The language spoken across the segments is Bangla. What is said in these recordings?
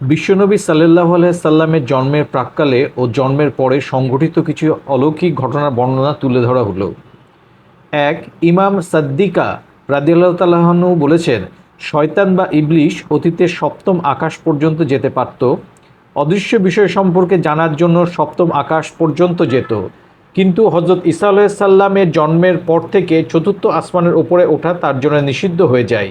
বিশ্বনবী সাল্লাহ সাল্লামের জন্মের প্রাক্কালে ও জন্মের পরে সংঘটিত কিছু অলৌকিক ঘটনার বর্ণনা তুলে ধরা হলো। এক, ইমাম সাদ্দিকা রাদিয়াল্লাহ বলেছেন, শয়তান বা ইবলিশ অতীতের সপ্তম আকাশ পর্যন্ত যেতে পারত। অদৃশ্য বিষয় সম্পর্কে জানার জন্য সপ্তম আকাশ পর্যন্ত যেত। কিন্তু হজরত ইসা সাল্লামের জন্মের পর থেকে চতুর্থ আসমানের উপরে ওঠা তার জন্য নিষিদ্ধ হয়ে যায়।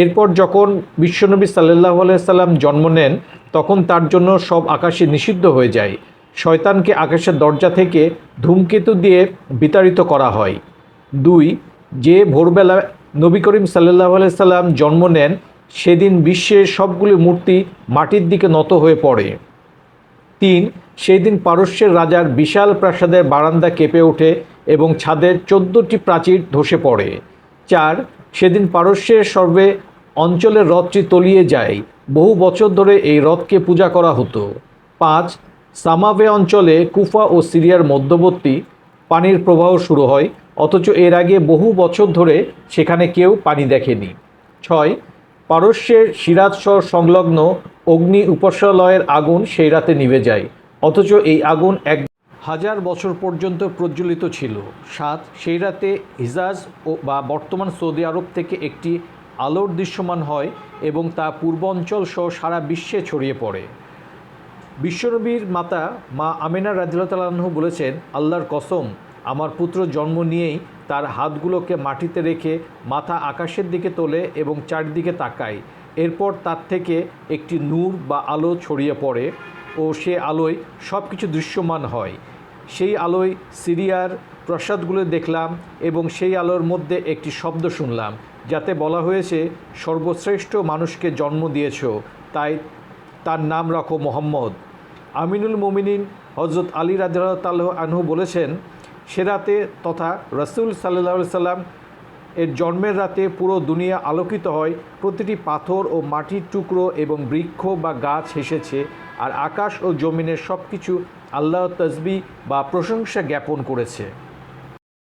এরপর যখন বিশ্বনবী সাল্লাহ সাল্লাম জন্ম নেন, তখন তার জন্য সব আকাশে নিষিদ্ধ হয়ে যায়। শয়তানকে আকাশের দরজা থেকে ধূমকেতু দিয়ে বিতাড়িত করা হয়। দুই, যে ভোরবেলা নবী করিম সাল্লাহ সাল্লাম জন্ম নেন, সেদিন বিশ্বের সবগুলি মূর্তি মাটির দিকে নত হয়ে পড়ে। তিন সেই দিন পারস্যের রাজার বিশাল প্রাসাদের বারান্দা কেঁপে ওঠে এবং ছাদের চোদ্দোটি প্রাচীর ধসে পড়ে। চার সেদিন পারস্যের সর্বে অঞ্চলের হ্রদটি তলিয়ে যায়। বহু বছর ধরে এই হ্রদকে পূজা করা হতো। পাঁচ সামাবে অঞ্চলে কুফা ও সিরিয়ার মধ্যবর্তী পানির প্রবাহ শুরু হয়, অথচ এর আগে বহু বছর ধরে সেখানে কেউ পানি দেখেনি। ছয়, পারস্যের সিরাজ শহর সংলগ্ন অগ্নি উপাসালয়ের আগুন সেই রাতে নিভে যায়, অথচ এই আগুন এক হাজার বছর পর্যন্ত প্রজ্বলিত ছিল। সাত, সেই রাতে হিজাজ ও বা বর্তমান সৌদি আরব থেকে একটি আলোর দৃশ্যমান হয় এবং তা পূর্বাঞ্চল সহ সারা বিশ্বে ছড়িয়ে পড়ে। বিশ্বনবীর মাতা মা আমেনা রাজিউল্লাহ বলেছেন, আল্লাহর কসম, আমার পুত্র জন্ম নিয়েই তার হাতগুলোকে মাটিতে রেখে মাথা আকাশের দিকে তোলে এবং চারদিকে তাকায়। এরপর তার থেকে একটি নূর বা আলো ছড়িয়ে পড়ে ও সে আলোয় সব কিছু দৃশ্যমান হয়। সেই আলোয় সিরিয়ার প্রসাদগুলো দেখলাম এবং সেই আলোর মধ্যে একটি শব্দ শুনলাম, যাতে বলা হয়েছে, সর্বশ্রেষ্ঠ মানুষকে জন্ম দিয়েছ, তাই তার নাম রাখো মোহাম্মদ। আমিনুল মোমিনিন হজরত আলী রাজাল্লাহ আনহু বলেছেন, সে রাতে তথা রসুল সাল্লাহ সাল্লাম এর জন্মের রাতে পুরো দুনিয়া আলোকিত হয়। প্রতিটি পাথর ও মাটির টুকরো এবং বৃক্ষ বা গাছ হেসেছে আর আকাশ ও জমিনের সব কিছু আল্লাহ তসবি বা প্রশংসা জ্ঞাপন করেছে।